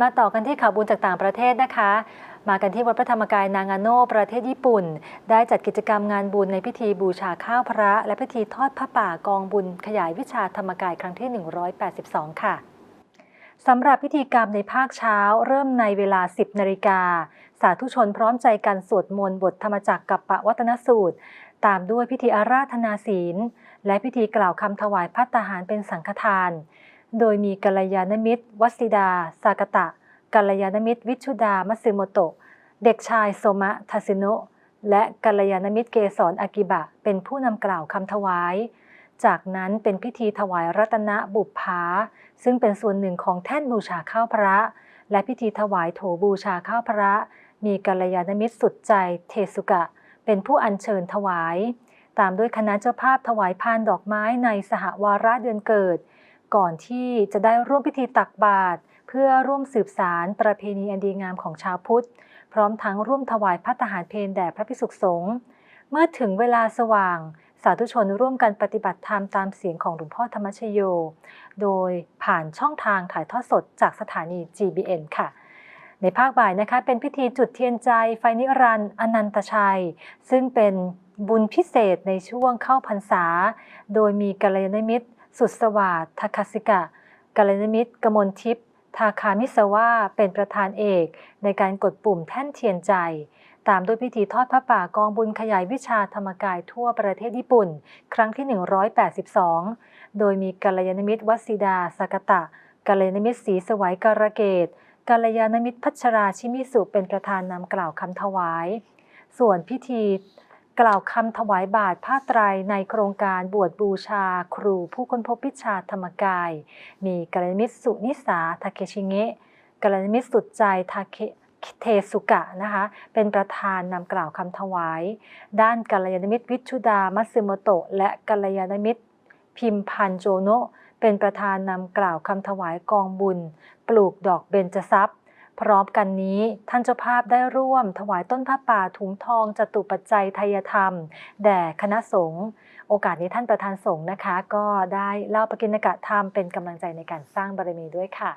มาต่อกันที่ข่าวบุญจากต่างประเทศนะคะ มากันที่วัดพระธรรมกายนางาโนประเทศญี่ปุ่น ได้จัดกิจกรรมงานบุญในพิธีบูชาข้าวพระ และพิธีทอดพระป่ากองบุญขยายวิชาธรรมกายครั้งที่ 182 ค่ะสำหรับพิธีกรรมในภาคเช้า เริ่มในเวลา 10นาฬิกาสาธุชนพร้อมใจกันสวดมนต์บทธรรมจักรกับปะวัตนสูตร ตามด้วยพิธีอาราธนาศีล และพิธีกล่าวคำถวายพัตตาหารเป็นสังฆทาน โดยมีกัลยาณมิตรวัสิดา สากตะ กัลยาณมิตร วิชุดา มัตสึโมโตะ เด็กชายโซมะทาซิโนะและกัลยาณมิตรเกษรอากิบะ เป็นผู้นำกล่าวคำถวาย จากนั้นเป็นพิธีถวายรัตนบุปผาซึ่งเป็นส่วนหนึ่งของแท่นบูชาข้าวพระ และพิธีถวายโถบูชาข้าวพระ มีกัลยาณมิตรสุดใจเทสุกะ เป็นผู้อัญเชิญถวาย ตามด้วยคณะเจ้าภาพถวายพานดอกไม้ในสหวาระเดือนเกิด ก่อนที่จะได้ร่วมพิธีตักบาตรเพื่อร่วมสืบสารประเพณีอันดีงามของชาวพุทธ พร้อมทั้งร่วมถวายพระทหารเพลแด่พระภิกษุสงฆ์เมื่อถึงเวลาสว่าง สาธุชนร่วมกันปฏิบัติธรรมตามเสียงของหลวงพ่อธรรมชโย โดยผ่านช่องทางถ่ายทอดสดจากสถานี GBN ค่ะในภาคบ่ายนะคะเป็นพิธีจุดเทียนใจไฟนิรันดร์อนันตชัย ซึ่งเป็นบุญพิเศษในช่วงเข้าพรรษา โดยมีกัลยาณมิตร สุดสวัสดิ์ทคสิกะกัลยาณมิตรกมลทิพย์ทาคามิสวาเป็นประธานเอกในการกดปุ่มแท่นเทียนใจ ตามด้วยพิธีทอดพระป่ากองบุญขยายวิชาธรรมกายทั่วประเทศญี่ปุ่น ครั้งที่ 182 โดยมีกัลยาณมิตรวัสิดาสากตะกัลยาณมิตรศรีสวัยการเกตกัลยาณมิตรพัชราชิมิสุเป็นประธานนำกล่าวคำถวาย ส่วนพิธี กล่าวคำถวายบาทผ้าไตรในโครงการบวชบูชาครูผู้ค้นพบวิชาธรรมกาย มีกัลยาณมิตรสุนิสาทาเคชิเงะกัลยาณมิตรสุดใจทาเคเทสุกะนะคะเป็นประธานนำกล่าวคำถวาย ด้านกัลยาณมิตรวิชุดามัตสึโมโตะและกัลยาณมิตรพิมพันโจโนะเป็นประธานนำกล่าวคำถวายกองบุญ ปลูกดอกเบญจทรัพย์ พร้อมกันนี้ท่านเจ้าภาพได้ร่วม ถวายต้นผ้าป่าถุงทองจตุปัจจัยไทยธรรม แด่คณะสงฆ์โอกาสนี้ท่านประธานสงฆ์นะคะ ก็ได้เล่าปกิณกะธรรมเป็นกำลังใจในการสร้างบารมีด้วยค่ะ